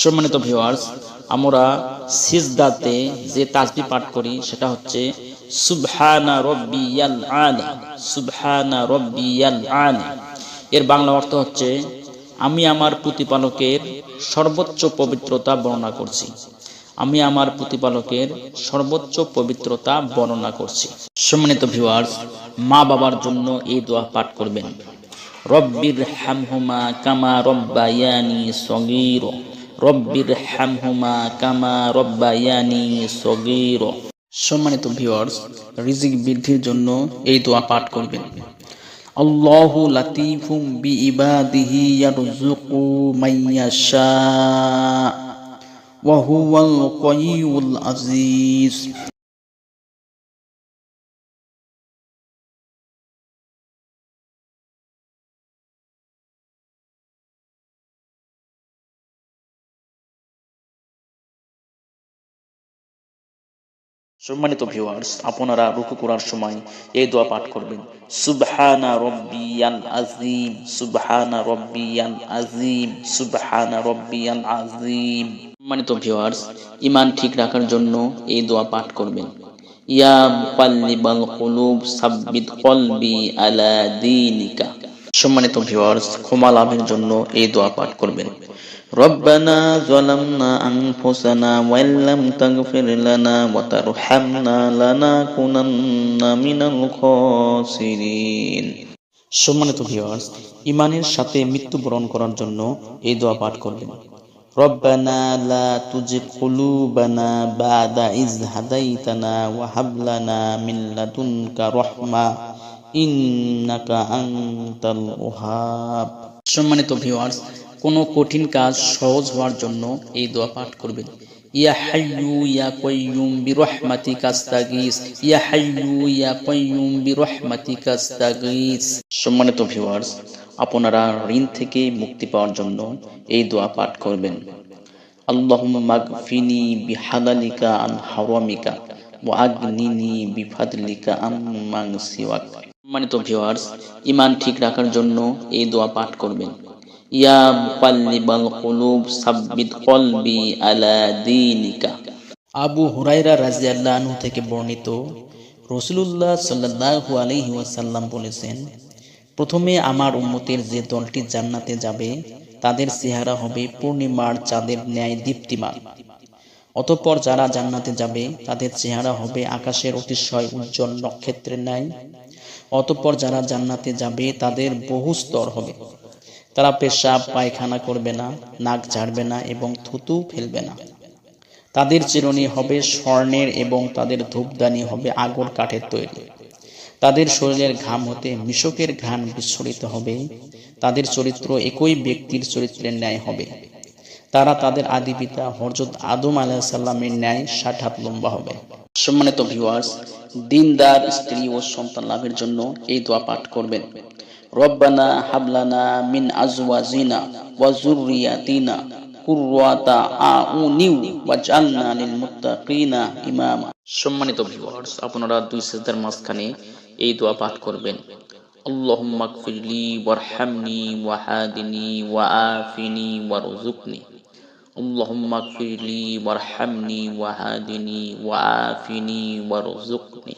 সম্মানিত ভিউয়ার্স আমরা সিজদাতে যে তাসবি পাঠ করি, সেটা হচ্ছে, সুবহানা রব্বিয়াল আলা, সুবহানা রব্বিয়াল আলা। এর বাংলা অর্থ হচ্ছে, আমি আমার প্রতিপালকের সর্বোচ্চ পবিত্রতা বর্ণনা করছি। আমি আমার প্রতিপালকের সর্বোচ্চ পবিত্রতা বর্ণনা করছি। সম্মানিত ভিউয়ার্স মা বাবার জন্য এই দোয়া পাঠ করবেন। রব্বির হামহুমা কামা রব্বায়ানি সগীর। রব্বির হামহুমা কামা রব্বায়ানি সগীর। সম্মানিত ভিউয়ার্স, রিজিক বৃদ্ধির জন্য এই দোয়া পাঠ করবেন। আল্লাহু লাতিফুম বি ইবাদিহি ইয়ারযুকু মাইয়াশা ওয়া হুয়াল কাইয়ুল আজিজ। সম্মানিত ভিউয়ার্স আপনারা রুকু করার সময় এই দোয়া পাঠ করবেন। সুবহানা রব্বিয়াল আজিম সুবহানা রব্বিয়াল আজিম সুবহানা রব্বিয়াল আজিম সম্মানিত ভিউয়ার্স ইমান ঠিক রাখার জন্য এই দোয়া পাঠ করবেন। ইয়া মুকাল্লিবাল কুলুব সাব্বিত কলবি আলা দীনিকা। সম্মানিত ভিউয়ার্স ক্ষমা লাভের জন্য এই দোয়া পাঠ করবেন। রব্বানা আনফুসানা তাগফির লানা ওয়া তারহামনা মিনাল খাসিরিন। সম্মানিত ভিউয়ার্স ইমানের সাথে মৃত্যুবরণ করার জন্য এই দোয়া পাঠ করবেন। রব্বানা লা তুজিগ কুলুবানা বাদা ইজ হাদাইতানা ওয়া হাব লানা মিন লাদুনকা রাহমা। ইন্নাকা আন্তাল ওহাব সম্মানিত ভিউয়ার্স কোনো কঠিন কাজ সহজ হওয়ার জন্য এই দোয়া পাঠ করবেন। ইয়া হাইয়ু ইয়া কাইয়ুম বিরহমাতিকা আস্তাগীস। ইয়া হাইয়ু ইয়া কাইয়ুম বিরহমাতিকা আস্তাগীস। সম্মানিত ভিউয়ার্স আপনারা ঋণ থেকে মুক্তি পাওয়ার জন্য এই দোয়া পাঠ করবেন। আল্লাহুম্মা গফিনি বিহালালিকা আন হারামিকা ওয়া আগনিনি বিফাদলিকা আম্মান সিওয়াক। সম্মানিত ভিউয়ার্স ইমান ঠিক রাখার জন্য এই দোয়া পাঠ করবেন। ইয়া মুকাল্লিবাল কুলুব, সাব্বিত কলবি আলা দীনিকা। আবু হুরাইরা রাজিয়াল্লাহু আনহু থেকে বর্ণিত রসুলুল্লাহ সাল্লাল্লাহু আলাইহি ওয়াসাল্লাম বলেছেন, প্রথমে আমার উম্মতের যে দলটি জান্নাতে যাবে, তাদের চেহারা হবে পূর্ণিমার চাঁদের ন্যায় দীপ্তিমান। অতঃপর যারা জান্নাতে যাবে, তাদের চেহারা হবে আকাশের অতিশয় উজ্জ্বল নক্ষত্রের ন্যায় অতঃপর যারা জান্নাতে যাবে, তাদের বহু স্তর হবে। তারা পেশাব, পায়খানা করবে না, নাক ঝাড়বে না এবং থুতু ফেলবে না। তাদের চিরুনি হবে স্বর্ণের এবং তাদের ধূপদানি হবে আগর কাঠের তৈরি। তাদের শরীরের ঘাম হতে মিশকের ঘ্রাণ বিস্ফোরিত হবে। তাদের চরিত্র একই ব্যক্তির চরিত্রের ন্যায় হবে। তারা তাদের আদি পিতা হরজত আদম আলাহিসাল্লামের ন্যায় ষাট হাত লম্বা হবে। সম্মানিত ভিউয়ার্স দিনদার স্ত্রী ও সন্তান লাভের জন্য এই দোয়া পাঠ করবেন। রব্বানা হাবলানা মিন আজওয়াজিনা ওয়া যুররিয়াতিনা কুররাতা আউনিউ ওয়াজআলনা লিল মুত্তাকিনা ইমামা। সম্মানিত ভিউয়ার্স আপনারা দুই সিজদার মাঝখানে এই দোয়া পাঠ করবেন। আল্লাহুম্মা গফিরলি, ওয়ারহামনি ওয়াহাদিনি ওয়াআফিনি ওয়ারযুকনি اللهم اغفر لي وارحمني وهادني وعافني وارزقني.